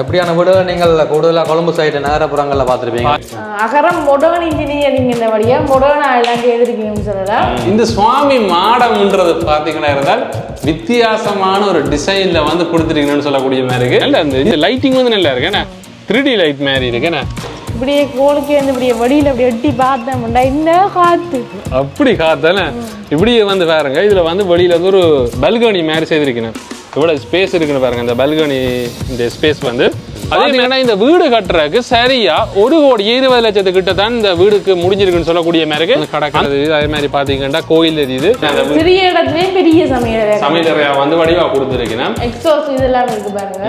எப்படியான வீடுகள் நீங்கள் கூடுதலாக கொழும்பு சைடு நகரப்புறங்களில் பார்த்துருப்பீங்க. அகரம் மொடர்ன் இன்ஜினியரிங் இந்த வழியா? மொடர்ன் எல்லாம் செய்திருக்கீங்கன்னு சொல்லலாம் இந்த சுவாமி மாடம்ன்றது பார்த்தீங்கன்னா இருந்தால் வித்தியாசமான ஒரு டிசைன்ல வந்து கொடுத்துருக்கீங்கன்னு சொல்லக்கூடிய மாதிரி இருக்கு. இல்ல இந்த இந்த லைட்டிங் வந்து நல்லா இருக்கு என்ன? த்ரீ டி லைட் மாதிரி இருக்கு என்ன? இப்படியே கோலுக்கு வந்து இப்படியே வழியில அப்படி எட்டி பார்த்தோம்டா இந்த காத்து? அப்படி காத்தானே இப்படியே வந்து பாருங்க இதுல வந்து வெளியில வந்து ஒரு பல்கனி மாதிரி செய்திருக்கணும் இவ்வளவு ஸ்பேஸ் இருக்குன்னு பாருங்க இந்த பல்கனி இந்த ஸ்பேஸ் வந்து. அதே மாதிரி இந்த வீடு கட்டுறதுக்கு சரியா ஒரு கோடி இருபது லட்சத்து கிட்ட தான் இந்த வீடுக்கு முடிஞ்சிருக்குன்னு சொல்லக்கூடிய மாதிரி கடக்கிறது அதே மாதிரி பாத்தீங்கன்னா கோயில் வீ- சிறிய இடத்துலயே பெரிய சமையல் சமையலறையா வந்து வடிவா கொடுத்துருக்கேன் எக்ஸாஸ் இதெல்லாம் இருக்கு பாருங்க.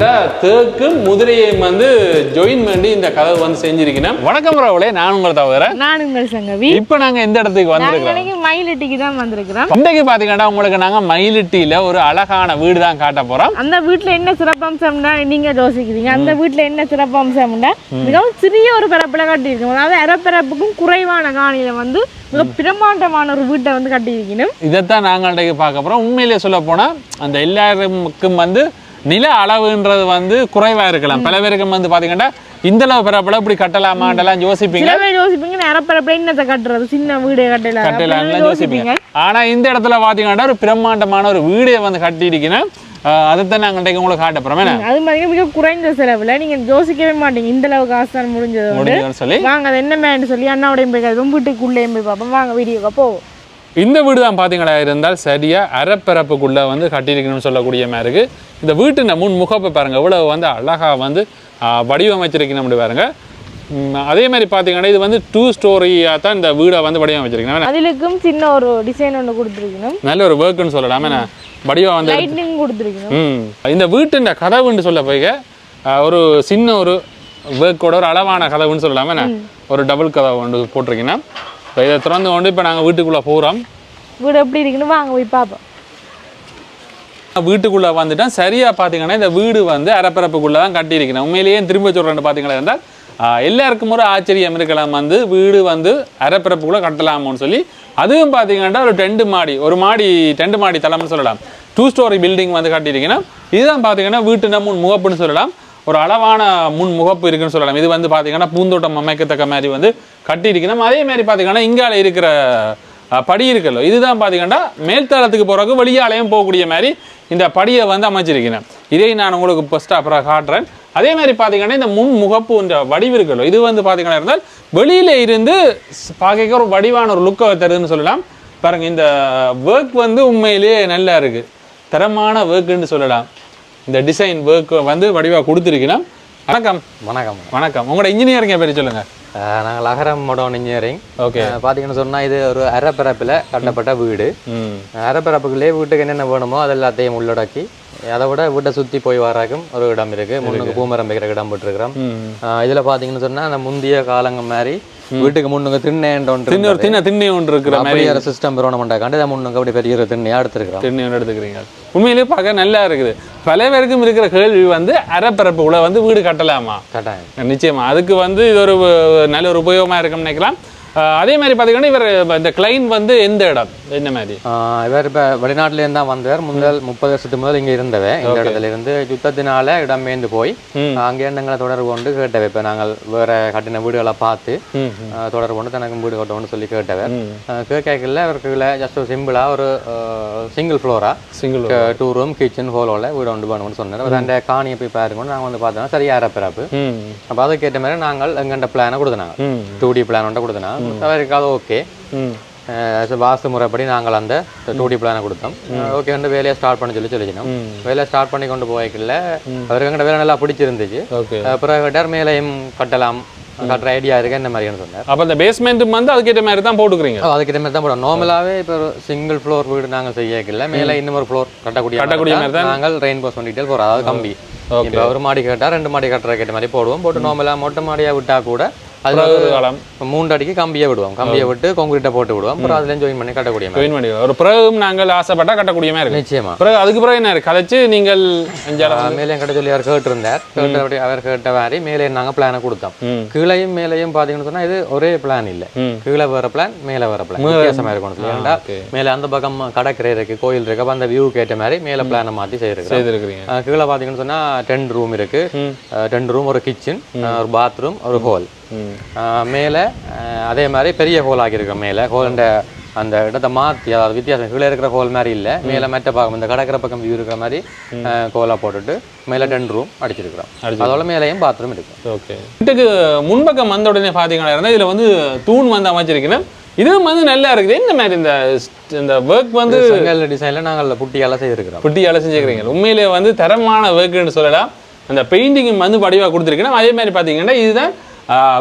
தேக்கு முதிரையும் வந்து ஜாயின் பண்ணி இந்த கதவு வந்து செஞ்சிருக்கேன் வணக்கம் ராவலே நான் உங்களை தவிர நான் உங்கள் சங்கவி. இப்ப நாங்க எந்த இடத்துக்கு வந்திருக்கோம் நாளைக்கு மயிலட்டிக்கு தான் வந்திருக்கிறோம். இன்றைக்கு பாத்தீங்கன்னா உங்களுக்கு நாங்க மயிலிட்டியில ஒரு அழகான வீடு தான் காட்ட போறோம். அந்த வீட்ல என்ன சிறப்பம்சம்னா நீங்க யோசிக்கிறீங்க. அந்த வீட்ல என்ன சிறப்பம்சம்னா மிகவும் சிறிய ஒரு பரப்புல கட்டியிருக்கோம் அதாவது அரைப்பரப்புக்கும் குறைவான காணியில வந்து மிக பிரம்மாண்டமான ஒரு வீட்டை வந்து கட்டியிருக்கணும். இதைத்தான் நாங்கள் பார்க்க போறோம். உண்மையிலேயே சொல்ல போனா அந்த எல்லாருக்கும் வந்து நில அளவுன்றது வந்து குறைவா இருக்கலாம். பல பேருக்கு வந்து பாத்தீங்கன்னா இந்த அளவு பரப்பளவு இப்படி கட்டலாமாண்டெல்லாம் யோசிப்பீங்க. யோசிப்பீங்க அரைப்பரப்புல என்னத்தை கட்டுறது சின்ன வீடு கட்டல. கட்டலாம்லாம் யோசிப்பீங்க. ஆனா இந்த இடத்துல பாத்தீங்கன்னா ஒரு பிரம்மாண்டமான ஒரு வீடே வந்து கட்டியிருக்கீங்கன்னா அதைத்தான் நாங்கள் இன்றைக்கு உங்களுக்கு காட்ட என்ன? அது மாதிரி மிக குறைந்த செலவுல நீங்க யோசிக்கவே மாட்டீங்க. இந்த அளவுக்கு காசு தான் முடிஞ்சது. முடியும்னு சொல்லி? வாங்க அது என்ன மேன்னு சொல்லி அண்ணாவுடையும் போய் வீட்டுக்குள்ளேயும் போய் பார்ப்போம். வாங்க வீடியோக்கு போவோம் இந்த வீடு தான் பார்த்தீங்களா இருந்தால் சரியா அரைப்பரப்புக்குள்ள வந்து கட்டியிருக்கணும்னு சொல்லக்கூடிய மாதிரி இருக்கு. இந்த வீட்டின் முன் முகப்பை பாருங்க இவ்வளவு வந்து அழகா வந்து வடிவமைச்சிருக்கணும் அப்படி பாருங்க. ம், அதே மாதிரி பார்த்தீங்கன்னா இது வந்து டூ ஸ்டோரியாக தான் இந்த வீடை வந்து வடிவமைச்சிருக்கணும் அதிலுக்கும் சின்ன ஒரு டிசைன் ஒன்று கொடுத்துருக்கணும். நல்ல ஒரு ஒர்க்குன்னு சொல்லலாமே. என்ன? வடிவம் வந்து லைட்னிங் கொடுத்துருக்கணும். ம். இந்த வீட்டின் கதவுன்னு சொல்ல போய் ஒரு சின்ன ஒரு ஒர்க்கோட ஒரு அளவான கதவுன்னு சொல்லலாமே. ஒரு டபுள் கதவு ஒன்று போட்டிருக்கீங்கன்னா இப்போ இதை திறந்து கொண்டு இப்போ நாங்கள் வீட்டுக்குள்ளே போகிறோம் வீடு எப்படி இருக்குன்னு வாங்க போய் பார்ப்போம். வீட்டுக்குள்ள வந்துட்டோம் சரியா பாத்தீங்கன்னா இந்த வீடு வந்து அரப்பரப்புக்குள்ளே தான் கட்டியிருக்கணும் உண்மையிலேயே திரும்ப சொல்றேன்னு பாத்தீங்கன்னா இருந்தால் எல்லாருக்கும் ஒரு ஆச்சரியம் இருக்கலாம். வந்து வீடு வந்து அரைப்பரப்புக்குள்ள கட்டலாமோன்னு சொல்லி. அதுவும் பாத்தீங்கன்னா ஒரு டெண்டு மாடி ஒரு மாடி டெண்டு மாடி தளம்னு சொல்லலாம். டூ ஸ்டோரி பில்டிங் வந்து கட்டியிருக்கணும் இதுதான் பாத்தீங்கன்னா வீட்டு முன் முகப்புன்னு சொல்லலாம். ஒரு அளவான முன் முகப்பு இருக்குன்னு சொல்லலாம். இது வந்து பாத்தீங்கன்னா பூந்தோட்டம் அமைக்கத்தக்க மாதிரி வந்து கட்டியிருக்கணும் அதே மாதிரி பாத்தீங்கன்னா இங்கால இருக்கிற படி இருக்குல்ல. இதுதான் பார்த்தீங்கன்னா மேல்தளத்துக்கு போகிறக்கு வெளியாலையும் போகக்கூடிய மாதிரி இந்த படியை வந்து அமைச்சிருக்கிறேன். இதை நான் உங்களுக்கு ஃபஸ்ட்டு அப்புறம் காட்டுறேன். அதே மாதிரி பார்த்தீங்கன்னா இந்த முன் முகப்பு இந்த வடிவு இருக்குல்ல இது வந்து பார்த்தீங்கன்னா இருந்தால் வெளியில் இருந்து பார்க்க ஒரு வடிவான ஒரு லுக்கை தருதுன்னு சொல்லலாம். பாருங்கள் இந்த ஒர்க் வந்து உண்மையிலேயே நல்லா இருக்குது தரமான ஒர்க்குன்னு சொல்லலாம். இந்த டிசைன் ஒர்க் வந்து வடிவாக கொடுத்துருக்கீங்கன்னா வணக்கம். வணக்கம். வணக்கம். உங்களோட இன்ஜினியரிங் பேர் சொல்லுங்க. நாங்கள் அகரம் மோடர்ன் இன்ஜினியரிங் ஓகே பார்த்தீங்கன்னு சொன்னால் இது ஒரு அரைப்பரப்பில் கட்டப்பட்ட வீடு. அரைப்பரப்புக்குள்ளே வீட்டுக்கு என்னென்ன வேணுமோ அது எல்லாத்தையும் உள்ளடக்கி அதை விட வீட்டை சுற்றி போய் வராக்கும் ஒரு இடம் இருக்குது முன்னுக்கு பூமரம் வைக்கிற இடம் போட்டிருக்கிறோம். இதில் பார்த்தீங்கன்னு சொன்னால் அந்த முந்தைய காலங்க மாதிரி வீட்டுக்கு முன்னுக்கு திண்ணேன்ற தின்னு ஒரு தின்ன திண்ணி ஒன்று இருக்கிற மாதிரி. சிஸ்டம் பெறணுமெண்டாக்காண்டு இதை முன்னுக்கு அப்படி பெரிய ஒரு திண்ணையாக எடுத்துருக்கிறோம். தென்னை ஒன்று எடுத்துக்கிறீங்க. உண்மையிலேயே பார்க்க நல்லா இருக்குது. பல பேருக்கும் இருக்கிற கேள்வி வந்து அரைப்பரப்புக்குள்ள வந்து வீடு கட்டலாமா? கட்டாயம். நிச்சயமா. அதுக்கு வந்து இது ஒரு நல்ல ஒரு உபயோகமா இருக்கும்னு நினைக்கலாம். அதே மாதிரி பார்த்தீங்கன்னா இவர் இந்த கிளைன் வந்து எந்த இடம்? என்ன மாதிரி? இவர் இப்போ வெளிநாட்டிலேருந்து தான் வந்தவர் முதல் முப்பது வருஷத்துக்கு முதல் இங்கே இருந்தவர். இந்த இடத்துல இருந்து யுத்தத்தினால இடம்பெயர்ந்து போய் ம். அங்கே எங்களை தொடர்பு கொண்டு கேட்டவர். இப்போ நாங்கள் வேற கட்டின வீடுகளை பார்த்து தொடர்பு கொண்டு தனக்கு வீடு கட்டணும்னு சொல்லி கேட்டவர். கேட்கல அவருக்கு ஜஸ்ட் ஒரு சிம்பிளாக ஒரு சிங்கிள் ஃப்ளோரா சிங்கிள் டூ ரூம் கிச்சன் ஹோலோவில் வீடு ஒன்று பண்ணணும்னு சொன்னார். ஒரு அந்த காணியை போய் பாருங்க நாங்கள் வந்து பார்த்தோம்னா சரியா பிறப்பு அப்போ அதுக்கேற்ற மாதிரி நாங்கள் எங்கள்கிட்ட பிளானை கொடுத்தனாங்க. டூ டி பிளான் ஒன்றை கொடுத்தனாங்க. அது ஓகே வாஸ்து முறைப்படி நாங்கள் அந்த டூ டி பிளானை கொடுத்தோம். ஓகே வந்து வேலையை ஸ்டார்ட் பண்ண சொல்லி சொல்லிக்கணும் ம். வேலையை ஸ்டார்ட் பண்ணி கொண்டு போய்க்கல அவருக்கு எங்கிட்ட வேலை நல்லா பிடிச்சிருந்துச்சு. அப்புறம் கேட்டார் மேலேயும் கட்டலாம் கட்டுற ஐடியா இருக்கு என்ன மாதிரின்னு சொன்னார். அப்போ இந்த பேஸ்மெண்ட் வந்து அதுக்கேற்ற மாதிரி தான் போட்டுக்கிறீங்க? ஓ, அதுக்கு மாதிரி தான் போடும் நார்மலாகவே இப்போ சிங்கிள் ஃப்ளோர் வீடு நாங்கள் செய்யக்கல மேலே இன்னும் ஒரு ஃப்ளோர் கட்டக்கூடிய கட்டக்கூடிய மாதிரி தான்? நாங்கள் ரெயின் போஸ் டீட்டெயில் போகிறோம் அதாவது கம்பி. இப்போ ஒரு மாடி கேட்டால் ரெண்டு மாடி கட்டுற கேட்ட மாதிரி போடுவோம். போட்டு நார்மலாக மொட்டை மாடியாக விட்டா கூட அது காலம். மூன்று அடிக்கு கம்பியை விடுவோம். கம்பியை விட்டு கான்கிரீட்டை போட்டு விடுவோம். அப்புறம் அதுல ஜாயின் பண்ணி கட்டக்கூடிய ஜாயின் பண்ணி ஒரு பிறகும் நாங்கள் ஆசைப்பட்டா கட்டக்கூடிய மாதிரி இருக்கு. நிச்சயமா. பிறகு அதுக்கு பிறகு என்ன? கதைச்சு நீங்கள் அஞ்சால ஆஹ் மேலே கட்ட சொல்லி அவர் கேட்டிருந்தார். கேட்ட அப்படி அவர் கேட்ட மாதிரி மேலே நாங்க பிளானை கொடுத்தோம். கீழையும் மேலேயும் பாத்தீங்கன்னு சொன்னா இது ஒரே பிளான் இல்ல. கீழே வேற பிளான் மேலே வேற பிளான் வித்தியாசமா இருக்கணும். சொல்லி. மேலே அந்த பக்கம் கடற்கரை இருக்கு கோயில் இருக்கு. அப்ப அந்த வியூக்கு ஏற்ற மாதிரி மேலே பிளானை செய்திருக்கிறீங்க. ஆஹ் கீழே பாத்தீங்கன்னு சொன்னா டென் ரூம் இருக்கு. டென் ரூம் ஒரு கிச்சன் ஒரு பாத்ரூம் ஒரு ஹால் மேலே அதே மாதிரி பெரிய ஹோல் ஆக்கியிருக்கோம் மேலே. ஹோல்ண்ட அந்த இடத்த மாற்றி அதாவது வித்தியாசம் கீழே இருக்கிற ஹோல் மாதிரி இல்லை. மேலே மெட்ட பக்கம் இந்த கடற்கரை பக்கம் வியூ இருக்கிற மாதிரி கோலா போட்டுட்டு மேலே டென் ரூம் அடிச்சிருக்கிறோம். அதோட மேலேயும் பாத்ரூம் இருக்கு ஓகே வீட்டுக்கு முன்பக்கம் வந்த உடனே பார்த்தீங்கன்னா இதில் வந்து தூண் வந்து அமைச்சிருக்கேன் இதுவும் வந்து நல்லா இருக்குது. என்ன மாதிரி இந்த இந்த ஒர்க் வந்து செங்கல் டிசைனில் நாங்கள் புட்டியால செய்திருக்கிறோம். புட்டியால செஞ்சுக்கிறீங்க உண்மையிலே வந்து தரமான ஒர்க்குன்னு சொல்லலாம். அந்த பெயிண்டிங் வந்து வடிவாக கொடுத்துருக்கேன் அதே மாதிரி பார்த்தீங்கன்னா இதுதான்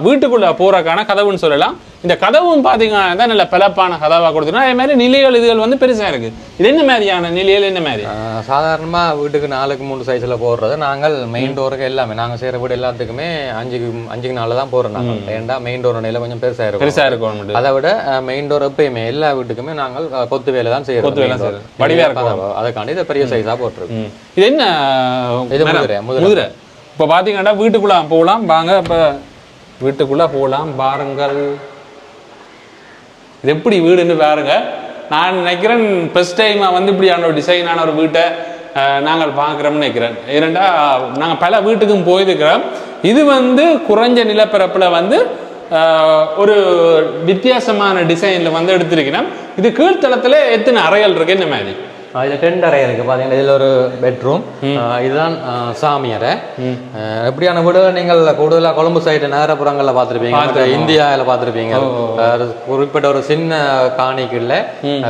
வீட்டுக்குள்ள போறக்கான கதவுன்னு சொல்லலாம். இந்த கதவும் பார்த்தீங்கன்னா தான் நல்ல பிளப்பான கதவாக கொடுத்துருக்கோம். அதே மாதிரி நிலைகள் இதுகள் வந்து பெருசா இருக்கு. இது என்ன மாதிரியான நிலைகள் என்ன மாதிரி? ஆஹ் சாதாரணமா வீட்டுக்கு நாலுக்கு மூணு சைஸ்ல போடுறது. நாங்கள் மெயின் டோருக்கு எல்லாமே நாங்க செய்யற வீடு எல்லாத்துக்குமே அஞ்சுக்கு அஞ்சுக்கு நாலு தான் போடுறோம் நாங்கள். ஏன்டா மெயின் டோர் நிலை கொஞ்சம் பெருசா இருக்கும். பெருசா இருக்கும் அதை விட மெயின் டோர் எப்பயுமே எல்லா வீட்டுக்குமே நாங்கள் கொத்து வேலை தான் செய்யறோம். கொத்து வேலை main door. செய்றோம். வடிவா இருக்கும். அதுக்காண்டி இதை பெரிய சைஸா போட்டிருக்கோம். இது என்ன இது முதிரை. முதிரை. இப்போ பார்த்தீங்கன்னா வீட்டுக்குள்ள போகலாம். வாங்க இப்போ வீட்டுக்குள்ளே போகலாம் பாருங்கள். இது எப்படி வீடுன்னு பாருங்க. நான் நினைக்கிறேன் ஃபர்ஸ்ட் டைமாக வந்து இப்படியான ஒரு டிசைனான ஒரு வீட்டை நாங்கள் பார்க்குறோம்னு நினைக்கிறேன். ஏனெண்டா நாங்கள் பல வீட்டுக்கும் போயிருக்கிறோம். இது வந்து குறைஞ்ச நிலப்பரப்பில் வந்து ஒரு வித்தியாசமான டிசைனில் வந்து எடுத்திருக்கிறோம். இது கீழ்த்தளத்தில் எத்தனை அறைகள் இருக்கு இந்த மாதிரி இதுல டென்ட் அறை இருக்கு. பாத்தீங்கன்னா இதுல ஒரு பெட்ரூம் இதுதான் சாமி அறை. எப்படியான வீடு? நீங்கள் கூடுதலா கொழும்பு சைடு நகரப்புறங்கள்ல பார்த்திருப்பீங்க. இந்தியாவில் பார்த்திருப்பீங்க. குறிப்பிட்ட ஒரு சின்ன காணிக்குள்ள.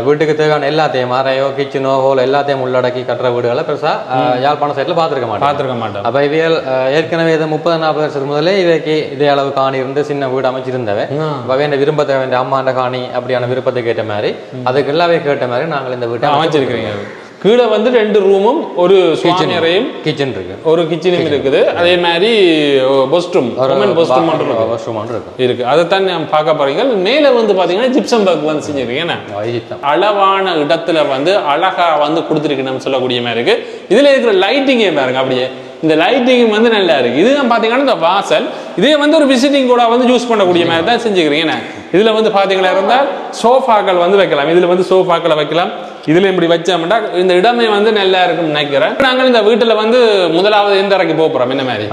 வீட்டுக்கு தேவையான எல்லாத்தையும் அறையோ கிச்சனோ ஹோல் எல்லாத்தையும் உள்ளடக்கி கட்டுற வீடுகளை பெருசா அஹ், யாழ்ப்பாணம் சைடுல பார்த்திருக்க மாட்டோம். பார்த்துருக்க மாட்டோம். அப்ப இவையல் ஏற்கனவே இது முப்பது நாற்பது வருஷத்துக்கு முதலே இவைக்கு இதே அளவு காணி இருந்து சின்ன வீடு அமைச்சிருந்தவை. வேண்ட விருப்பத்தை வேண்டிய அம்மாண்ட காணி அப்படியான விருப்பத்துக்கு ஏற்ற மாதிரி அதுக்கு எல்லாமே கேட்ட மாதிரி நாங்கள் இந்த வீட்டை அமைச்சிருக்கிறீங்க. கீழே வந்து ரெண்டு ரூமும் ஒரு சுவாமி அறையும் கிச்சன் இருக்கு. ஒரு கிச்சனும் இருக்குது. அதே மாதிரி பொஸ்ட்ரூம் உமன் பொஸ்ட்ரூம் மட்டும் இருக்கு. இருக்கு. இருக்கு. அதைத்தான் நான் பார்க்க போறீங்க மேலே வந்து பாத்தீங்கன்னா ஜிப்சம் பர்க் வந்து செஞ்சிருக்கீங்க அளவான இடத்துல வந்து அழகா வந்து கொடுத்துருக்கணும்னு சொல்லக்கூடிய மாதிரி இருக்கு. இதுல இருக்கிற லைட்டிங்கே பாருங்க அப்படியே. இந்த லைட்டிங் வந்து நல்லா இருக்கு. இதுதான் பாத்தீங்கன்னா இந்த வாசல். இதே வந்து ஒரு விசிட்டிங் கூட வந்து யூஸ் பண்ணக்கூடிய மாதிரி தான் செஞ்சுக்கிறீங்க. என்ன? இதுல வந்து பாத்தீங்களா இருந்தால் சோஃபாக்கள் வந்து வைக்கலாம். இதுல வந்து சோஃபாக்களை வைக்கலாம். இதுல இப்படி வச்சோம்னா இந்த இடமே வந்து நல்லா இருக்கும்னு நினைக்கிறேன். நாங்கள் இந்த வீட்டுல வந்து முதலாவது எந்த அறைக்கு போக போறோம்? என்ன மாதிரி?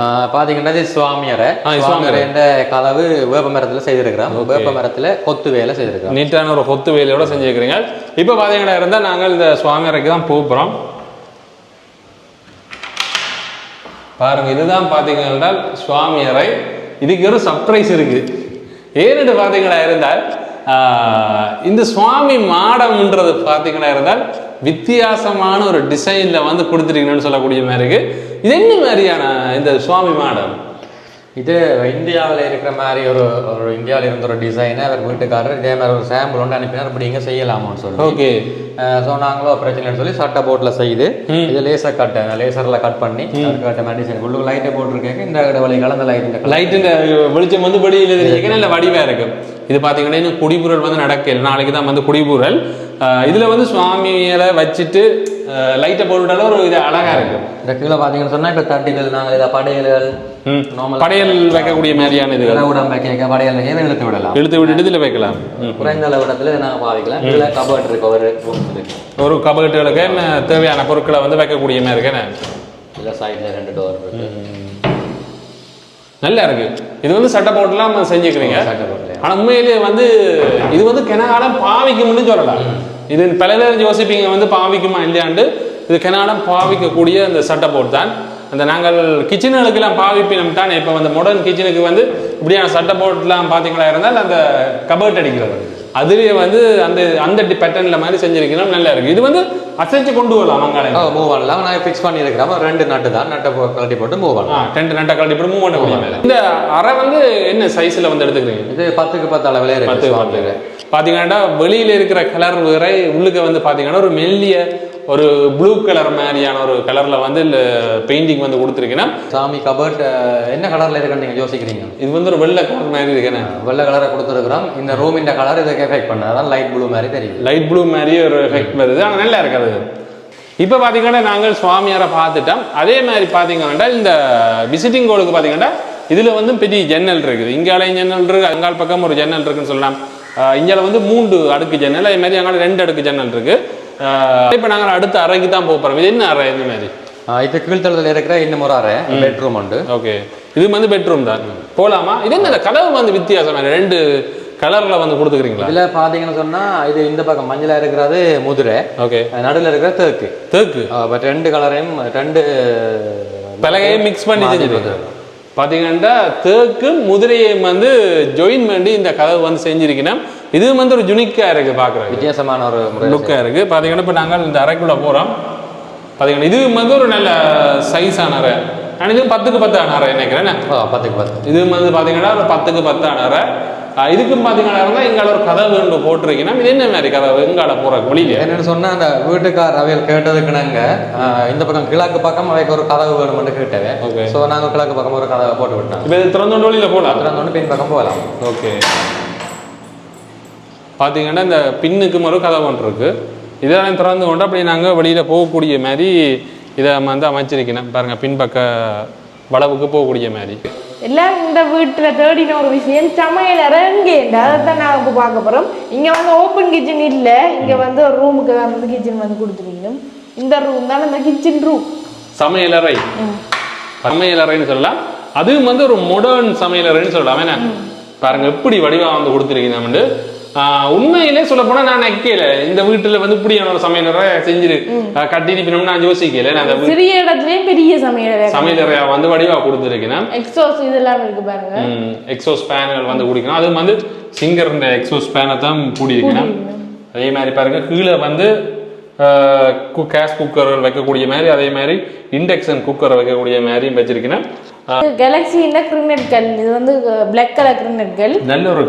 இது சுவாமியரை சுவாமியரை என்ற கதவு வேப்ப மரத்துல செய்திருக்கிறோம். வேப்ப மரத்துல கொத்து வேலை செய்திருக்கிறோம். நீட்டான ஒரு கொத்து வேலையோட செஞ்சுக்கிறீங்க. இப்போ பார்த்தீங்கன்னா இருந்தால் நாங்கள் இந்த சுவாமி அறைக்கு தான் போக போகிறோம் பாருங்க இதுதான் பார்த்தீங்க என்றால் சுவாமி அறை. இதுக்கு ஒரு சர்ப்ரைஸ் இருக்கு. ஏன்னு பார்த்தீங்களா இருந்தால் இந்த சுவாமி மாடம்ன்றது பார்த்தீங்கன்னா இருந்தால் வித்தியாசமான ஒரு டிசைனில் வந்து கொடுத்துருக்கீங்கன்னு சொல்லக்கூடிய மாதிரி இருக்கு. இது என்ன மாதிரியான இந்த சுவாமி மாடம்? இது இந்தியாவில் இருக்கிற மாதிரி ஒரு ஒரு இந்தியாவில் இருந்த ஒரு டிசைனை அவர் வீட்டுக்காரர் இதே மாதிரி ஒரு சாம்பிள் ஒன்று அனுப்பினார். இப்படி இங்கே செய்யலாமான்னு சொல்லி. ஓகே. ஸோ நாங்களும் பிரச்சனைன்னு சொல்லி சட்டை போட்டில் செய்து இது லேசர் கட் லேசரில் கட் பண்ணி கட்ட மாதிரி டிசைன் உள்ளுக்கு லைட்டை போட்டிருக்கேன் இந்த இடவழி கலந்த லைட் லைட்டு வெளிச்சம் வந்து வெளியில் தெரிஞ்சுக்க நல்ல வடிவா இருக்கு. இது பார்த்தீங்கன்னா இன்னும் குடிபுரல் வந்து நடக்கல. நாளைக்கு தான் வந்து குடிபுரல். இதுல வந்து சுவாமியில வச்சுட்டு லைட்டை போட்டுட்டாலும் ஒரு இது அழகா இருக்கு. இந்த கீழே பார்த்தீங்கன்னு சொன்னா இப்போ தட்டிகள் நாங்கள் இதை படையல்கள் படையல் வைக்கக்கூடிய மாதிரியான இது உடம்பு கேட்க படையல் வைக்க இழுத்து விடலாம். இழுத்து விட்டுட்டு இதுல வைக்கலாம். குறைந்த அளவு இடத்துல இதை நாங்கள் பாவிக்கலாம். இதில் கபர்ட் இருக்கு ஒரு ஒரு கபட்டுகளுக்கு என்ன தேவையான பொருட்களை வந்து வைக்கக்கூடிய மாதிரி இருக்கு என்ன? இதில் சைடில் ரெண்டு டோர் இருக்கு. நல்லா இருக்கு. இது வந்து சட்டை போட்டுலாம் செஞ்சுக்கிறீங்க. சட்டை போட்டில் ஆனா உண்மையிலேயே வந்து இது வந்து கெனகாலம் பாவிக்கும்னு சொல்லலாம். இது பல பேர் யோசிப்பீங்க வந்து பாவிக்குமா இல்லையாண்டு இது கெனகாலம் பாவிக்கக்கூடிய அந்த சட்டை போட் தான் அந்த நாங்கள் கிச்சனுக்கெல்லாம் பாவிப்பினம் தான் இப்போ வந்து மாடர்ன் கிச்சனுக்கு வந்து இப்படியான சட்டை போட்லாம் பார்த்தீங்களா இருந்தால் அந்த கபர்ட் அடிக்கிறது. அதுலேயே வந்து அந்த அந்த பேட்டர்னில் மாதிரி செஞ்சிருக்கணும் நல்லா இருக்கு. இது வந்து அசைச்சு கொண்டு வரலாம் மங்காளம் மூவ் பண்ணலாம் நான் ஃபிக்ஸ் பண்ணியிருக்கிறோம் ரெண்டு நட்டு தான். நட்டை கழட்டி போட்டு மூவ் பண்ணலாம் டென்ட் நட்டை கழட்டி போட்டு மூவ் பண்ணக்கூடிய மாதிரி. இந்த அறை வந்து என்ன சைஸில் வந்து எடுத்துக்கிறீங்க? இது பத்துக்கு பத்து அளவிலே இருக்கு பத்து. சுவாமிக்கு. பாத்தீங்கன்னா வெளியில இருக்கிற கலர் வேற உள்ளுக்க வந்து பாத்தீங்கன்னா ஒரு மெல்லிய ஒரு ப்ளூ கலர் மாதிரியான ஒரு கலர்ல வந்து பெயிண்டிங் வந்து கொடுத்துருக்கேன்னா சாமி கபர்ட் என்ன கலர்ல இருக்குன்னு நீங்க யோசிக்கிறீங்க? இது வந்து ஒரு வெள்ளை கலர் மாதிரி இருக்கேன் வெள்ளை கலரை கொடுத்துருக்குறோம். இந்த ரூமின் கலர் இதுக்கு எஃபெக்ட் பண்ண அதான் லைட் ப்ளூ மாதிரி தெரியுது. லைட் ப்ளூ மாதிரி ஒரு எஃபெக்ட் வருது. ஆனால் நல்லா இருக்காது. இப்போ பார்த்தீங்கன்னா நாங்கள் சுவாமியாரை பார்த்துட்டோம். அதே மாதிரி பார்த்தீங்கன்னா இந்த விசிட்டிங் கோலுக்கு பார்த்தீங்கன்னா இதில் வந்து பெரிய ஜன்னல் இருக்குது. இங்காலையும் ஜன்னல் இருக்கு? அங்கால் பக்கம் ஒரு ஜன்னல் இருக்குன்னு சொல்லலாம். இங்கால வந்து மூன்று அடுக்கு ஜன்னல். அதே மாதிரி அங்கால ரெண்டு அடுக்கு ஜன்னல் இருக்கு. இப்போ நாங்கள் அடுத்த அறைக்கு தான் போக போகிறோம் இது என்ன அறை இந்த மாதிரி? இது கீழ்த்தளத்தில் இருக்கிற இன்னும் ஒரு அறை பெட்ரூம் உண்டு. ஓகே. இது வந்து பெட்ரூம் தான். போலாமா? இது என்ன கதவு வந்து வித்தியாசம் ரெண்டு கலர்ல வந்து கொடுத்துக்கிறீங்களா? இதுல பாத்தீங்கன்னு சொன்னா இது இந்த பக்கம் மஞ்சளா இருக்கிறது முதிரை ஓகே. நடுவில் இருக்கிற தேக்கு. தேக்கு? பட் ரெண்டு கலரையும் ரெண்டு பலகையை மிக்ஸ் பண்ணி கொடுத்திருக்கு. பார்த்தீங்கன்னா தேக்கும் முதிரையும் வந்து ஜாயின் பண்ணி இந்த கதவு வந்து செஞ்சிருக்கணும். இது வந்து ஒரு ஜுனிக்கா இருக்கு பார்க்குறதுக்கு. வித்தியாசமான ஒரு லுக்காக இருக்கு. பார்த்தீங்கன்னா இப்போ நாங்கள் இந்த அறைக்குள்ள போகிறோம் பார்த்தீங்கன்னா இது வந்து ஒரு நல்ல சைஸான அறை. நான் இது பத்துக்கு பத்தான அறை நினைக்கிறேன் பத்துக்கு பத்து. இது வந்து பார்த்தீங்கன்னா ஒரு பத்துக்கு பத்தான அறை. ஆஹ் இதுக்கும் பார்த்தீங்கன்னா எங்கால ஒரு கதவு ஒன்று போட்டிருக்கீங்கன்னா இது என்ன மாதிரி கதவு? எங்கால போகிற வெளியில என்னன்னு சொன்னா அந்த வீட்டுக்கார் அவையில் கேட்டதுக்கு நாங்க ஆஹ், இந்த பக்கம் கிழக்கு பக்கம் அவைக்கு ஒரு கதவு வேணும்னு கேட்டவே. Okay. ஸோ நாங்க கிழக்கு பக்கம் ஒரு கதவை போட்டு விட்டோம். இப்போ இது திறந்த வெளியில் போகலாம் திறந்தோடனே பின் பக்கம் போகலாம் ஓகே பார்த்தீங்கன்னா இந்த பின்னுக்கு மறு கதவு ஒன்று இருக்கு இதெல்லாம் திறந்து கொண்டு அப்படி நாங்கள் வெளியில் போகக்கூடிய மாதிரி இதை வந்து அமைச்சிருக்கணும். பாருங்க பின்பக்க வளவுக்கு போகக்கூடிய மாதிரி. எல்லாம் இந்த வீட்டுல தேடின ஒரு விஷயம் சமையல் இறங்கே அதை தான் நான் இப்போ பார்க்க போறோம். இங்க வந்து ஓப்பன் கிச்சன் இல்ல. இங்க வந்து ஒரு ரூமுக்கு தான் வந்து கிச்சன் வந்து கொடுத்துருக்கணும். இந்த ரூம் தான் இந்த கிச்சன் ரூம் சமையலறை சமையலறைன்னு சொல்லலாம். அதுவும் வந்து ஒரு மாடர்ன் சமையலறைன்னு சொல்லலாம் என்ன? பாருங்க எப்படி வடிவா வந்து கொடுத்துருக்கீங்க உண்மையிலே சொல்ல போனா நான் நிக்கல இந்த வீட்டுல வந்து இப்படியான ஒரு சமையலறை செஞ்சிரு. கட்டி நிப்பினோம்னு நான் யோசிக்கல. நான் சிறிய இடத்துலயும் பெரிய சமையல் சமையலறையா வந்து வடிவா கொடுத்துருக்கேன் எக்ஸோஸ் இதெல்லாம் இருக்கு பாருங்க. எக்ஸோஸ் பேனல் வந்து குடிக்கணும். அது வந்து சிங்கர் இந்த எக்ஸோஸ் பேனை தான் கூடியிருக்கணும் அதே மாதிரி பாருங்க கீழே வந்து கேஸ் குக்கர் வைக்கக்கூடிய மாதிரி அதே மாதிரி இண்டக்ஷன் குக்கர் வைக்கக்கூடிய மாதிரி வச்சிருக்கணும் கேலக்சியில கிரினட் கல் இது வந்து பிளாக் கலர் கிரினட் கல் நல்ல ஒரு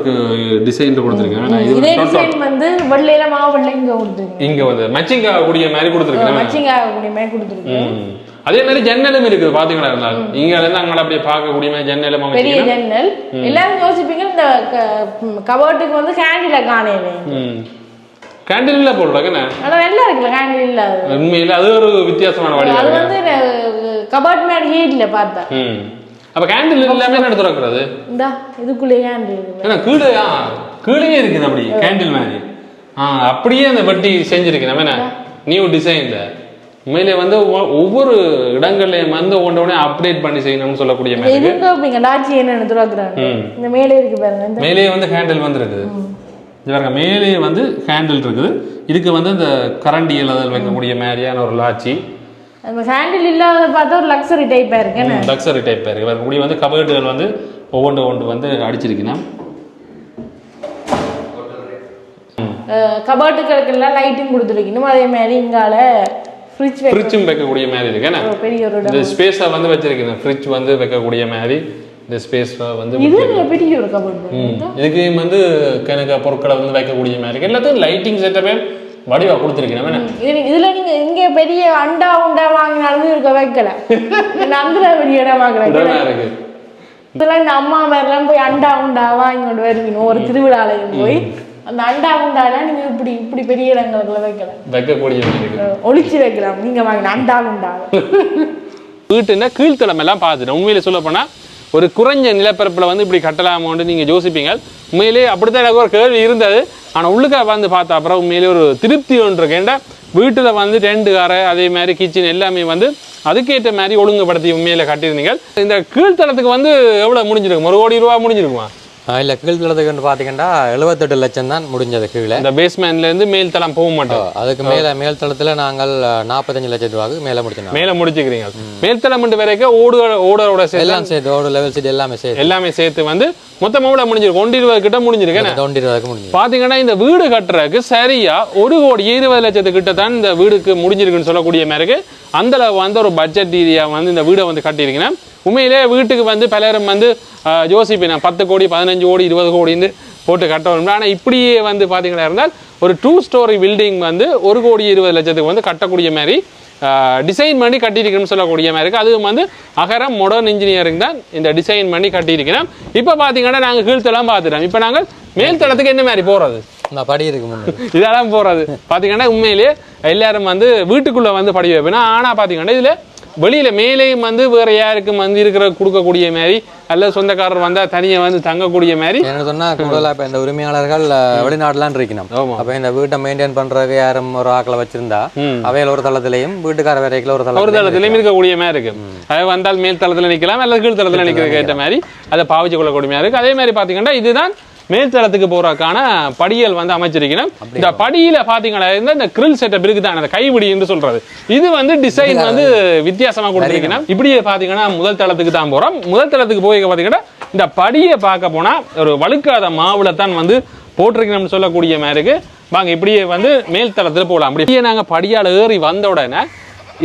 டிசைன் கொடுத்துருக்கேன். இது டிசைன் வந்து வெள்ளையில மாவு வெள்ளை இங்க கொடுத்துருக்கு இங்க வந்து மச்சிங் ஆகக்கூடிய மாதிரி கொடுத்துருக்கேன். மச்சிங் ஆகக்கூடிய மாதிரி கொடுத்துருக்கு ம். அதே மாதிரி ஜன்னலும் இருக்குது பாத்தீங்களா இங்க இருந்து அங்கே அப்படியே பார்க்கக்கூடிய மாதிரி ஜன்னலும் பெரிய ஜன்னல். எல்லாரும் யோசிப்பீங்க இந்த கபோர்டுக்கு வந்து கேண்டில காணையில கேண்டில் இல்ல போடுறாங்க நல்லா இருக்குல்ல கேண்டில் இல்லாது உண்மையில அது ஒரு வித்தியாசமான அது வடிவம் வந்து கபோர்ட் மேலேயே இல்ல பார்த்தா. அப்ப கேண்டில் எல்லாமே என்ன திறக்கிறது இந்தா இதுக்குள்ளே இருக்கு. ஏன்னா கீழே கீழேயே இருக்குது அப்படி கேண்டில் மாதிரி. ஆ அப்படியே அந்த வட்டி செஞ்சிருக்கு நம்ம என்ன? நியூ டிசைன்ல உண்மையிலே வந்து ஒவ்வொ- ஒவ்வொரு இடங்கள்லயும் வந்து ஒன்றே அப்டேட் பண்ணி செய்யணும்னு சொல்லக்கூடிய மாதிரி. என்னன்னு. இந்த மேலே இருக்கு பாருங்க மேலேயே வந்து ஹேண்டில் வந்து இருக்குது இது பாருங்க மேலேயே வந்து ஹேண்டில் இருக்குது. இதுக்கு வந்து இந்த கரண்டியில் அதில் வைக்கக்கூடிய மாதிரியான ஒரு லாச்சி அந்த ஹேண்டில் இல்லாத பார்த்தா ஒரு லக்ஸரி டைப்பா இருக்கு. லக்ஸரி டைப் இருக்கு. பாருங்க இப்படி வந்து கபர்டுகள் வந்து ஒவ்வொன்று ஒன்று வந்து அடிச்சிருக்கணும் கபோர்ட்டுகளுக்கெல்லாம் லைட்டும் கொடுத்துருக்கணும் அதே மாதிரி இங்கால ஃப்ரிட்ஜ் ஃப்ரிட்ஜும் வைக்கக்கூடிய மாதிரி இருக்கு. ஒரு பெரிய ஒரு இடம். இந்த ஸ்பேஸை வந்து வச்சிருக்கேன் ஃப்ரிட்ஜ் வந்து வைக்கக்கூடிய மாதிரி. இந்த ஸ்பேஸ் வந்து. இதுக்கு வந்து கணக்க பொருட்களை வந்து வைக்கக்கூடிய மாதிரி இருக்கு. எல்லாத்தையும் லைட்டிங் செட்டப்பே வடிவா கொடுத்துருக்கேன். இதுல நீங்க இங்க பெரிய அண்டா உண்டா வாங்கினாலும் இருக்க வைக்கல. அதுல பெரிய இடம் இருக்கு. இதெல்லாம் இந்த அம்மா மாதிரிலாம் போய் அண்டா உண்டா வாங்கி கொண்டு வருவீங்க. ஒரு திருவிழாலையும் போய். அந்த அண்டா உண்டாலாம் நீங்க இப்படி இப்படி பெரிய இடங்களுக்குள்ள வைக்கலாம் வைக்கக்கூடிய ஒளிச்சு வைக்கலாம். நீங்க வாங்கின அண்டா உண்டா. வீட்டுன்னா கீழ்த்தளம் எல்லாம் பார்த்துட்டேன். உண்மையிலே சொல்ல போனா ஒரு குறைஞ்ச நிலப்பரப்பில் வந்து இப்படி கட்டலாமோன்னு நீங்கள் யோசிப்பீங்க. உண்மையிலேயே அப்படித்தான் எனக்கு ஒரு கேள்வி இருந்தது. ஆனால் உள்ளுக்காக வந்து பார்த்தா அப்புறம் உண்மையிலேயே ஒரு திருப்தி ஒன்று இருக்கு. வீட்டில் வந்து ரெண்டு காரை அதே மாதிரி கிச்சன் எல்லாமே வந்து அதுக்கேற்ற மாதிரி ஒழுங்குபடுத்தி உண்மையில் கட்டியிருந்தீங்க. இந்த கீழ்த்தளத்துக்கு வந்து எவ்வளோ முடிஞ்சிருக்கும்? ஒரு கோடி ரூபா முடிஞ்சிருக்குமா? இல்லை கீழ்த்தளத்துக்குன்னு பார்த்தீங்கன்னா எழுபத்தெட்டு லட்சம் தான் முடிஞ்சது கீழே. இந்த பேஸ்மெண்ட்ல இருந்து மேல் தளம் போக மாட்டோம். அதுக்கு மேலே மேல் தளத்தில் நாங்கள் நாற்பத்தஞ்சு லட்சம் ரூபாய்க்கு மேலே முடிச்சினோம் மேல முடிச்சுக்கிறீங்க. மேல் தளம் வரைக்கும் ஓடு ஓடரோட எல்லாம் சேர்த்து ஓடு லெவல் சீட் எல்லாமே சேர்த்து. எல்லாமே சேர்த்து வந்து மொத்தமா கூட முடிஞ்சிருக்கு? ஒன்று இருபது கிட்ட முடிஞ்சிருக்கு தொண்டி ரூபாய்க்கு முடிஞ்சு பாத்தீங்கன்னா இந்த வீடு கட்டுறதுக்கு சரியா ஒரு கோடி இருபது லட்சத்து கிட்ட தான் இந்த வீடுக்கு முடிஞ்சிருக்குன்னு சொல்லக்கூடிய மாதிரி அந்த அளவு வந்து ஒரு பட்ஜெட் ரீதியா வந்து இந்த வீடை வந்து கட்டியிருக்கீங்கன்னா உண்மையிலே வீட்டுக்கு வந்து பலரும் வந்து யோசிப்பேன் பத்து கோடி பதினஞ்சு கோடி இருபது கோடின்னு போட்டு கட்டணும் ஆனால் இப்படியே வந்து பார்த்தீங்கன்னா இருந்தால் ஒரு டூ ஸ்டோரி பில்டிங் வந்து ஒரு கோடி இருபது லட்சத்துக்கு வந்து கட்டக்கூடிய மாதிரி டிசைன் பண்ணி கட்டியிருக்கணும்னு சொல்லக்கூடிய மாதிரி இருக்குது அதுவும் வந்து அகரம் மாடர்ன் இன்ஜினியரிங் தான் இந்த டிசைன் பண்ணி கட்டியிருக்கிறோம். இப்போ பார்த்தீங்கன்னா நாங்கள் கீழ்த்தெல்லாம் பார்த்துட்டோம். இப்போ நாங்கள் மேல் தளத்துக்கு என்ன மாதிரி போகிறது இந்த படி இருக்கு இதெல்லாம் போகிறது பார்த்தீங்கன்னா உண்மையிலேயே எல்லாரும் வந்து வீட்டுக்குள்ளே வந்து படி வைப்பேன் ஆனால் பார்த்தீங்கன்னா இதில் வெளியில மேலேயும் வந்து வேற யாருக்கும் வந்து இருக்கிற கொடுக்கக்கூடிய மாதிரி அல்லது சொந்தக்காரர் வந்தா தனியா வந்து தங்கக்கூடிய மாதிரி. என்ன சொன்னா கூடுதலா இப்ப இந்த உரிமையாளர்கள் அஹ், வெளிநாட்டுலாம் இருக்கணும். அப்ப இந்த வீட்டை மெயின்டைன் பண்றதுக்கு யாரும் ஒரு ஆக்களை வச்சிருந்தா. அவையில ஒரு தளத்திலையும் வீட்டுக்கார வேலைக்குள்ள ஒரு ஒரு தளத்திலையும் இருக்கக்கூடிய மாதிரி இருக்கு. அது வந்தால் மேல் தளத்துல நிக்கலாம் அல்லது கீழ் தளத்துல நிக்கிறதுக்கு ஏற்ற மாதிரி அதை பாவிச்சு கொள்ளக்கூடிய மாதிரி இருக்கு. அதே மாதிரி பாத்தீங்கன்னா இதுதான் மேல் தளத்துக்கு போறதுக்கான படியல் வந்து அமைச்சிருக்கணும். இந்த படியில பாத்தீங்கன்னா இந்த கிரில் செட்டப் இருக்குதான் அந்த கைபிடி என்று சொல்றது. இது வந்து டிசைன் வந்து வித்தியாசமா கொடுத்திருக்கணும். இப்படியே பாத்தீங்கன்னா முதல் தளத்துக்கு தான் போறோம். முதல் தளத்துக்கு போய் பாத்தீங்கன்னா இந்த படியை பார்க்க போனா ஒரு வழுக்காத மாவுல தான் வந்து போட்டிருக்கணும்னு சொல்லக்கூடிய மாதிரி இருக்கு. வாங்க இப்படியே வந்து மேல் தளத்துல போகலாம் அப்படியே நாங்க படியால ஏறி வந்த உடனே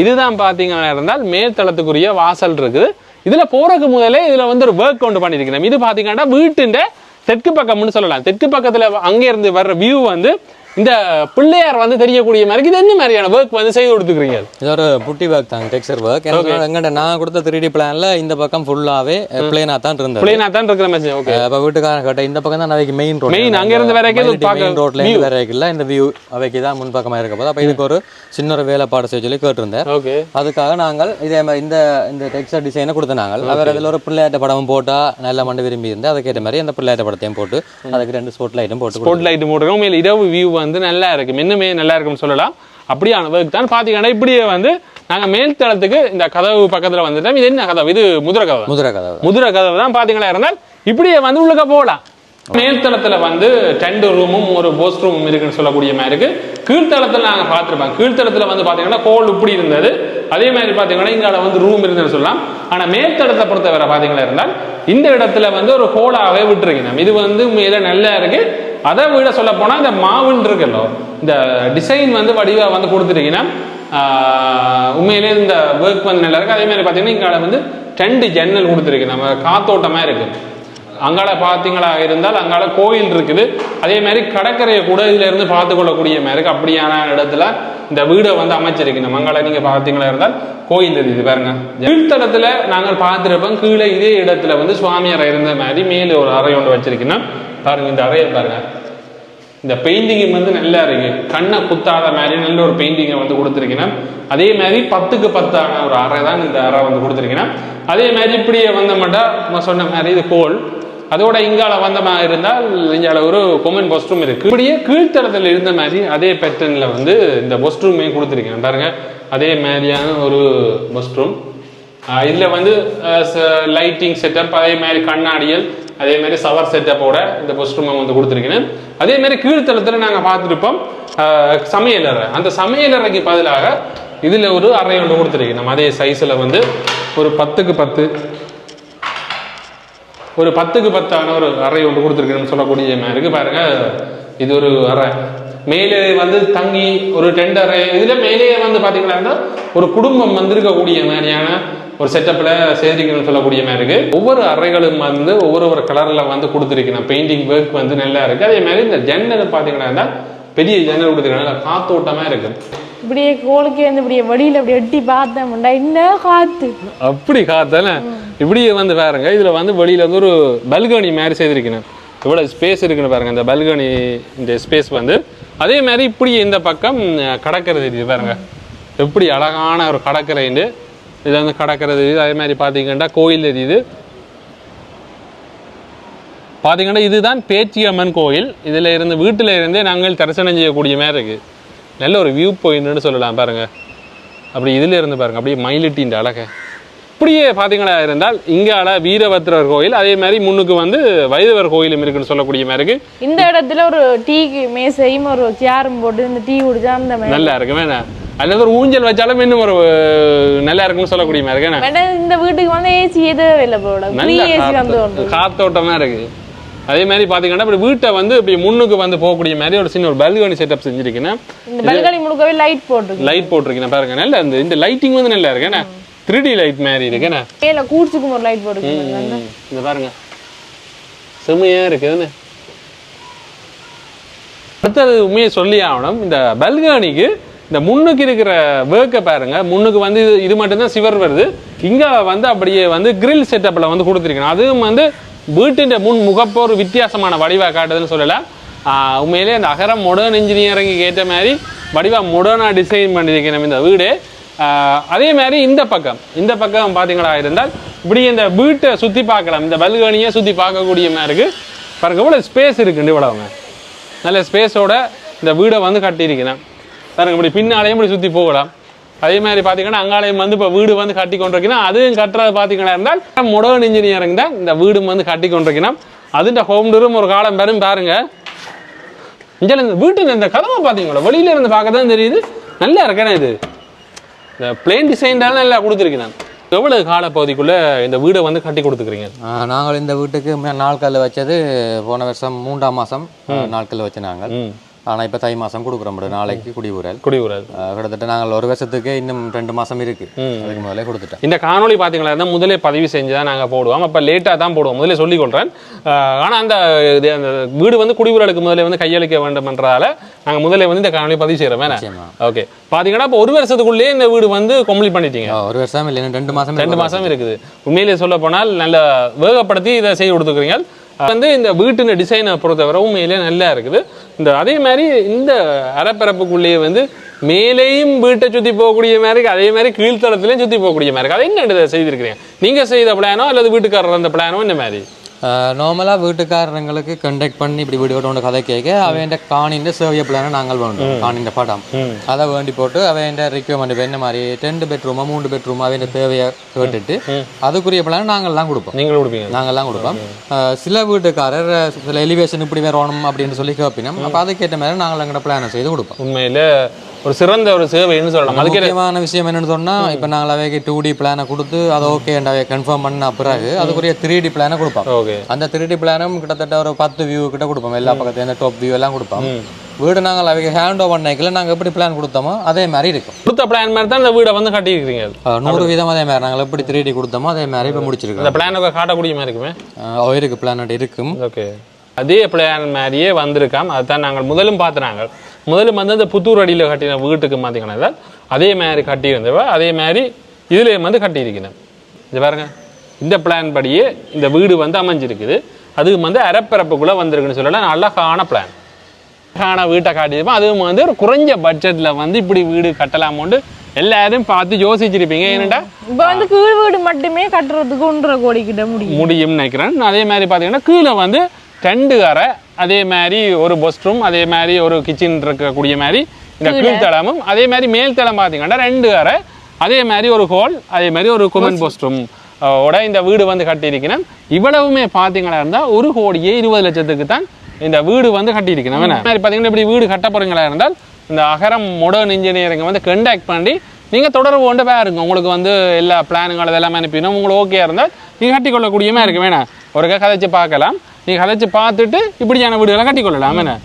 இதுதான் பார்த்தீங்கன்னா இருந்தால் மேல் தளத்துக்குரிய வாசல் இருக்குது. இதுல போறதுக்கு முதலே இதுல வந்து ஒரு ஒர்க் கொண்டு பண்ணியிருக்கிறோம் இது பார்த்தீங்கன்னா வீட்டுண்ட தெற்கு பக்கம்னு சொல்லலாம். தெற்கு பக்கத்தில் அங்கே இருந்து வர்ற வியூ வந்து இந்த பிள்ளையார் வந்து தெரியக்கூடிய மாதிரி இது என்ன மாதிரியான ஒர்க் வந்து செய்து கொடுத்துக்கிறீங்க இது ஒரு புட்டி ஒர்க் தான் டெக்ஸ்டர் ஒர்க் எங்கிட்ட நான் கொடுத்த த்ரீ டி பிளான்ல இந்த பக்கம் ஃபுல்லாவே பிளேனா தான் இருந்தது. பிள்ளைனா தான் இருக்கிற மாதிரி ஓகே அப்ப வீட்டுக்காரன் கேட்ட இந்த பக்கம் தான் அவைக்கு மெயின் ரோட் Main, அங்க இருந்து வரைக்கும் மெயின் ரோட்ல இருந்து வரைக்கும் இந்த வியூ அவைக்கு தான் முன் பக்கமா இருக்க போது. அப்ப இதுக்கு ஒரு சின்ன ஒரு வேலைப்பாடு செய்ய சொல்லி கேட்டிருந்தேன். ஓகே அதுக்காக நாங்கள் இதே மாதிரி இந்த இந்த டெக்ஸ்டர் டிசைனை கொடுத்த நாங்கள். அவர் அதில் ஒரு பிள்ளையாட்ட படமும் போட்டா நல்ல மண்டு விரும்பி இருந்து அதுக்கேற்ற மாதிரி அந்த பிள்ளையாட்ட படத்தையும் போட்டு அதுக்கு ரெண்டு ஸ்போர்ட் லைட்டும் போட்டு ஸ்பாட் லைட் போட்டிருக்கோம் இரவு வியூ வந்து நல்லா இருக்கு. இன்னுமே நல்லா இருக்கும்னு சொல்லலாம். அப்படியான ஒர்க் தான் பார்த்தீங்கன்னா இப்படியே வந்து நாங்க மேல் தளத்துக்கு இந்த கதவு பக்கத்துல வந்துட்டோம். இது என்ன கதவு? இது முதிரை கதவு. முதிரை கதவு முதிரை கதவு தான் பாத்தீங்களா இருந்தால் இப்படியே வந்து உள்ளுக்க போகலாம். மேல்தளத்துல வந்து ரெண்டு ரூமும் ஒரு போஸ்ட் ரூமும் இருக்குன்னு சொல்லக்கூடிய மாதிரி இருக்கு. கீழ்த்தளத்துல நாங்க பார்த்திருப்போம். கீழ்த்தளத்துல வந்து பாத்தீங்கன்னா கோல் இப்படி இருந்தது. அதே மாதிரி பாத்தீங்கன்னா இங்கால வந்து ரூம் இருந்ததுன்னு சொல்லலாம். ஆனா மேல்தளத்தை பொறுத்தவரை பாத்தீங்களா இருந்தால் இந்த இடத்துல வந்து ஒரு ஹோலாவே விட்டுருக்கணும். இது வந்து உண்மையில நல்லா இருக்கு. அதை விட சொல்ல போனா இந்த மாவுன்னு இருக்குல்லோ இந்த டிசைன் வந்து வடிவா வந்து கொடுத்துருக்கீங்கன்னா ஆஹ் உண்மையிலே இந்த ஒர்க் வந்து நல்லா இருக்கு. அதே மாதிரி பார்த்தீங்கன்னா இங்கே வந்து ரெண்டு ஜன்னல் கொடுத்துருக்கு நம்ம காத்தோட்டமா இருக்கு. அங்கால பார்த்தீங்களா இருந்தால் அங்கால கோயில் இருக்குது. அதே மாதிரி கடற்கரையை கூட இதுல இருந்து பார்த்து கொள்ளக்கூடிய மாதிரி அப்படியான இடத்துல இந்த வீடை வந்து அமைச்சிருக்கு. நம்ம அங்கால நீங்க பார்த்தீங்களா இருந்தால் கோயில் இருக்குது. பாருங்க. கீழ்த்தளத்துல நாங்கள் பார்த்துருப்போம். கீழே இதே இடத்துல வந்து சுவாமியார் இருந்த மாதிரி மேலே ஒரு அறை ஒன்று வச்சிருக்கீங்கன்னா பாருங்க இந்த அறையை பாருங்க. இந்த பெயிண்டிங் வந்து நல்லா இருக்கு. கண்ணை குத்தாத மாதிரி நல்ல ஒரு பெயிண்டிங்கை வந்து கொடுத்துருக்கீங்கன்னா அதே மாதிரி பத்துக்கு பத்தான ஒரு அறை தான் இந்த அறை வந்து கொடுத்துருக்கீங்கன்னா அதே மாதிரி இப்படியே வந்த மாட்டா நான் சொன்ன மாதிரி இது கோல். அதோட இங்கால வந்த மாதிரி இருந்தால் இங்கால ஒரு கொமன் பாஸ்ட்ரூம் இருக்கு. இப்படியே கீழ்த்தளத்தில் இருந்த மாதிரி அதே பேட்டர்ன்ல வந்து இந்த பாஸ்ட்ரூமையும் கொடுத்துருக்கேன். பாருங்க அதே மாதிரியான ஒரு பாஸ்ட்ரூம் இதில் இதுல வந்து லைட்டிங் செட்டப் அதே மாதிரி கண்ணாடிகள் அதே மாதிரி சவர் செட்டப்போட இந்த பொஸ்ட் ரூம் வந்து கொடுத்துருக்கேன் அதே மாதிரி கீழ்த்தளத்தில் நாங்கள் பார்த்துருப்போம் சமையலறை அந்த சமையலறைக்கு பதிலாக இதில் ஒரு அறை ஒன்று கொடுத்துருக்கேன் நம்ம அதே சைஸில் வந்து ஒரு பத்துக்கு பத்து ஒரு பத்துக்கு பத்தான ஒரு அறை ஒன்று கொடுத்துருக்கேன்னு சொல்லக்கூடிய மாதிரி பாருங்கள் பாருங்க இது ஒரு அறை. மேலே வந்து தங்கி ஒரு டென்ட் இதில் மேலேயே வந்து பாத்தீங்கன்னா ஒரு குடும்பம் வந்திருக்கக்கூடிய மாதிரியான ஒரு செட்டப்ல செய்திருக்கணும்னு சொல்லக்கூடிய மாதிரி இருக்கு. ஒவ்வொரு அறைகளும் வந்து ஒவ்வொரு ஒரு கலர்ல வந்து கொடுத்துருக்கணும். பெயிண்டிங் ஒர்க் வந்து நல்லா இருக்கு. அதே மாதிரி இந்த ஜன்னல் பாத்தீங்கன்னா பெரிய ஜன்னல் கொடுத்துருக்காங்க. காத்தோட்டமா இருக்கு. இப்படியே கோலுக்கு வந்து இப்படியே வெளியில அப்படி எட்டி பார்த்தோம்டா என்ன காத்து? அப்படி காத்தால. இப்படியே வந்து பாருங்க. இதுல வந்து வெளியில வந்து ஒரு பல்கனி மாதிரி செய்திருக்கணும் இவ்வளவு ஸ்பேஸ் இருக்குன்னு பாருங்க. இந்த பல்கனி இந்த ஸ்பேஸ் வந்து. அதே மாதிரி இப்படி இந்த பக்கம் கடற்கரை தெரியுது பாருங்க. எப்படி அழகான ஒரு கடற்கரைண்டு இது வந்து கடற்கரை தெரியுது அதே மாதிரி பார்த்தீங்கன்னா கோயில் தெரியுது பார்த்தீங்கன்னா இதுதான் பேச்சியம்மன் கோயில். இதில் இருந்து வீட்டில் இருந்தே நாங்கள் தரிசனம் செய்யக்கூடிய மாதிரி இருக்கு. நல்ல ஒரு வியூ பாயிண்ட்னு சொல்லலாம் பாருங்க. அப்படி இதில் இருந்து பாருங்க. அப்படியே மயிலிட்டின்ற அழகை. இப்படியே பார்த்தீங்களா இருந்தால் இங்கால வீரபத்திரர் கோயில் அதே மாதிரி முன்னுக்கு வந்து வைதவர் கோயிலும் இருக்குன்னு சொல்லக்கூடிய மாதிரி இருக்கு. இந்த இடத்துல ஒரு டீக்கு மேசையும் ஒரு சேரும் போட்டு இந்த டீ குடிச்சா அந்த நல்லா இருக்கு. வேணா. அல்லது ஒரு ஊஞ்சல் வச்சாலும் இன்னும் ஒரு நல்லா இருக்குன்னு சொல்லக்கூடிய மாதிரி இருக்கு இந்த வீட்டுக்கு வந்து ஏசி எது இல்லை போட காத்தோட்டமா இருக்கு. அதே மாதிரி பாத்தீங்கன்னா இப்படி வீட்டை வந்து இப்படி முன்னுக்கு வந்து போகக்கூடிய மாதிரி ஒரு சின்ன ஒரு பல்கனி செட்டப் செஞ்சிருக்கேன் இந்த பல்கனி முழுக்கவே லைட் போட்டுருக்கு. லைட் போட்டிருக்கேன் பாருங்க நல்ல இந்த இந்த லைட்டிங் வந்து நல்லா இருக்கு. என்ன? த்ரீ டி லைட் மாதிரி இருக்கு. என்ன? மேல கூட்ஸுக்கும் ஒரு லைட் போட்டுருக்கு. இந்த பாருங்க. செம்மையா இருக்கு. என்ன? அடுத்தது உண்மையை சொல்லி ஆகணும். இந்த பல்கனிக்கு இந்த முன்னுக்கு இருக்கிற வேர்க்கை பாருங்க. முன்னுக்கு வந்து இது இது மட்டும்தான் சிவர் வருது. இங்கே வந்து அப்படியே வந்து கிரில் செட்டப்பில் வந்து கொடுத்துருக்கணும். அதுவும் வந்து வீட்டின் முன் முகப்போ ஒரு வித்தியாசமான வடிவாக காட்டுதுன்னு சொல்லலாம் உண்மையிலே அந்த அகரம் மொடர்ன் இன்ஜினியரிங் ஏற்ற மாதிரி வடிவாக மொடர்னாக டிசைன் பண்ணியிருக்கணும் இந்த வீடு. அதே மாதிரி இந்த பக்கம் இந்த பக்கம் பார்த்தீங்களா இருந்தால் இப்படி இந்த வீட்டை சுற்றி பார்க்கலாம். இந்த பல்கனியை சுற்றி பார்க்கக்கூடிய மாதிரி இருக்குது பாருங்க இவ்வளோ ஸ்பேஸ் இருக்குண்டு இவ்வளவுங்க. நல்ல ஸ்பேஸோட இந்த வீடை வந்து கட்டியிருக்கிறேன் பாருங்க இப்படி பின்னாலையும் இப்படி சுற்றி போகலாம். அதே மாதிரி பார்த்தீங்கன்னா அங்காலயம் வந்து இப்போ வீடு வந்து கட்டி கொண்டிருக்கணும். அதுவும் கட்டுறது பார்த்தீங்கன்னா இருந்தால் மாடர்ன் இன்ஜினியரிங் தான் இந்த வீடும் வந்து கட்டி கொண்டிருக்கணும். அதுன்ற ஹோம் டூரும் ஒரு காலம் பெரும் பாருங்க. இங்கே இந்த வீட்டில் இந்த கதவை பார்த்தீங்களா வெளியில இருந்து பார்க்க தான் தெரியுது. நல்லா இருக்கேனே இது. இந்த பிளேன் டிசைன்டால நல்லா கொடுத்துருக்கேன் எவ்வளவு காலப்பகுதிக்குள்ள இந்த வீடை வந்து கட்டி கொடுத்துக்கிறீங்க? நாங்கள் இந்த வீட்டுக்கு மே- நாட்கள் வச்சது போன வருஷம் மூன்றாம் மாதம் நாட்கள் வச்சு நாங்கள். ஆனால் இப்போ தை மாதம் கொடுக்குறோம் bro. நாளைக்கு குடிபுரல் குடிவுறாது ஆஹ் கிட்டத்தட்ட நாங்கள் ஒரு வருஷத்துக்கு இன்னும் ரெண்டு மாதம் இருக்கு. ம். அதுக்கு முதல்ல கொடுத்துட்டேன். இந்த காணொளி பார்த்தீங்களா இருந்தால் முதலே பதிவு செஞ்சு தான் நாங்கள் போடுவோம். அப்போ லேட்டாக தான் போடுவோம். முதலே சொல்லிக் கொள்கிறேன் ஆனால் அந்த அந்த வீடு வந்து குடிவுறலுக்கு முதல்ல வந்து கையளிக்க வேண்டும்ன்றதால நாங்கள் முதல்ல வந்து இந்த காணொளி பதிவு செய்கிறோம் வேணா நிச்சயமா. ஓகே. பார்த்தீங்கன்னா இப்போ ஒரு வருஷத்துக்குள்ளேயே இந்த வீடு வந்து கம்ப்ளீட் பண்ணிட்டீங்க. ஒரு வருஷம் இல்லை ரெண்டு மாதம் ரெண்டு மாசம் இருக்குது. உண்மையிலே சொல்ல போனால் நல்ல வேகப்படுத்தி இதை செய்து கொடுத்துக்கிறீங்க அது வந்து இந்த வீட்டின டிசைனை பொறுத்தவரை உண்மையிலே நல்லா இருக்குது. இந்த அதே மாதிரி இந்த அறப்பரப்புக்குள்ளேயே வந்து மேலேயும் வீட்டை சுற்றி போகக்கூடிய மாதிரி அதே மாதிரி கீழ்த்தளத்துலேயும் சுற்றி போகக்கூடிய மாதிரி இருக்கு. அதை என்ன இதை செய்திருக்கிறீங்க? நீங்க செய்த பிளானோ அல்லது வீட்டுக்காரர் அந்த பிளானோ இந்த மாதிரி? கண்டக்ட் பண்ணி இப்படி வீடு கொண்டு கதை கேட்க அவன் காணின் சேவிய பிளானை நாங்கள் வேண்டும் காணின் படம் அதை வேண்டி போட்டு அவன் ரிக்வயர்மெண்ட் என்ன மாதிரி ரெண்டு பெட்ரூமா மூணு பெட்ரூமா அவன் தேவையை கேட்டுட்டு அதுக்குரிய பிளான் நாங்கள்லாம் கொடுப்போம் நீங்களும் கொடுப்பீங்க நாங்கள்லாம் கொடுப்போம் சில வீட்டுக்காரர் சில எலிவேஷன் இப்படி வரணும் அப்படின்னு சொல்லி கேட்பினோம் அப்போ அதுக்கேற்ற மாதிரி நாங்கள் எங்கள்ட பிளானை செய்து கொடுப்போம் உண்மையில ஒரு சிறந்த ஒரு சேவைன்னு சொல்லலாம். அதுக்கு முக்கியமான விஷயம் என்னன்னு சொன்னா இப்போ நாங்கள் அவைக்கு டூ டி பிளானை கொடுத்து அது ஓகே அவை கன்ஃபார்ம் பண்ண பிறகு அதுக்குரிய த்ரீ டி பிளானை கொடுப்போம். ஓகே அந்த த்ரீ டி பிளானும் கிட்டத்தட்ட ஒரு பத்து வியூ கிட்ட கொடுப்போம். எல்லா பக்கத்துலேயும் டாப் வியூ எல்லாம் கொடுப்போம். வீடு நாங்கள் அவைக்கு ஹேண்ட் ஓவர் பண்ணிக்கல நாங்கள் எப்படி பிளான் கொடுத்தோமோ அதே மாதிரி இருக்கும். கொடுத்த பிளான் மாதிரி தான் இந்த வீடை வந்து கட்டியிருக்கிறீங்க. அஹ் நூறு வீதம் அதே மாதிரி. நாங்கள் எப்படி த்ரீ டி கொடுத்தோமோ அதே மாதிரி இப்போ முடிச்சிருக்கோம் இந்த பிளானுக்கு காட்டக்கூடிய மாதிரி இருக்குமே? இருக்கு. பிளான் இருக்கும். ஓகே அதே பிளான் மாதிரியே வந்திருக்காம். அதுதான் நாங்கள் முதலும் பார்த்துனாங்க முதலும் வந்து அந்த புத்தூர் அடியில் கட்டின வீட்டுக்கு பார்த்தீங்கன்னா அதே மாதிரி கட்டியிருந்தவ அதே மாதிரி இதுலேயும் வந்து கட்டியிருக்கிறேன் இது பாருங்க. இந்த பிளான் படியே இந்த வீடு வந்து அமைஞ்சிருக்குது. அதுவும் வந்து அறப்பரப்புக்குள்ளே வந்திருக்குன்னு சொல்லலாம். அழகான பிளான் அழகான வீட்டை காட்டியிருப்போம். அதுவும் வந்து ஒரு குறைஞ்ச பட்ஜெட்டில் வந்து இப்படி வீடு கட்டலாமோண்டு எல்லாரும் பார்த்து யோசிச்சிருப்பீங்க. ஏன்டா இப்போ வந்து கீழ் வீடு மட்டுமே கட்டுறதுக்கு ஒன்றரை கோடி கிட்ட முடியும். முடியும்னு நினைக்கிறேன். அதே மாதிரி பார்த்தீங்கன்னா கீழே வந்து ரெண்டு அறை அதே மாதிரி ஒரு பெஸ்ட் அதே மாதிரி ஒரு கிச்சன் இருக்கக்கூடிய மாதிரி இந்த கீழ்த்தளமும் அதே மாதிரி மேல் தளம் பார்த்தீங்கன்னா ரெண்டு அறை அதே மாதிரி ஒரு ஹால் அதே மாதிரி ஒரு குமன் பெஸ்ட் ஓட இந்த வீடு வந்து கட்டியிருக்கிறேன். இவ்வளவுமே பார்த்தீங்களா இருந்தால் ஒரு கோடியே இருபது லட்சத்துக்கு தான் இந்த வீடு வந்து கட்டியிருக்கணும் மாதிரி பார்த்தீங்கன்னா இப்படி வீடு கட்ட போறீங்களா இருந்தால் இந்த அகரம் மாடர்ன் இன்ஜினியரிங்கை வந்து கண்டாக்ட் பண்ணி நீங்கள் தொடர்பு கொண்டு பாருங்க. உங்களுக்கு வந்து எல்லா பிளானுங்கள் அதெல்லாம் அனுப்பினோம் உங்களுக்கு ஓகே இருந்தால் நீங்கள் கட்டிக்கொள்ளக்கூடியமா இருக்கு. வேணாம். ஒரு கதைச்சு பார்க்கலாம். நீங்கள் கதைச்சு பார்த்துட்டு இப்படியான வீடுகளை கட்டிக்கொள்ளலாம் என்ன?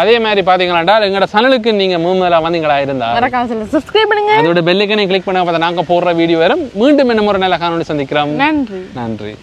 அதே மாதிரி பார்த்தீங்களாண்டா எங்களோட சேனலுக்கு நீங்கள் மூணுதலாக வந்தீங்களா இருந்தா மறக்காம சொல்ல சப்ஸ்கிரைப் பண்ணுங்க. அதோட பெல்லுக்கு கிளிக் பண்ண பார்த்தா நாங்கள் போடுற வீடியோ வரும். மீண்டும் என்ன முறை நல்ல காணொலி சந்திக்கிறோம். நன்றி. நன்றி.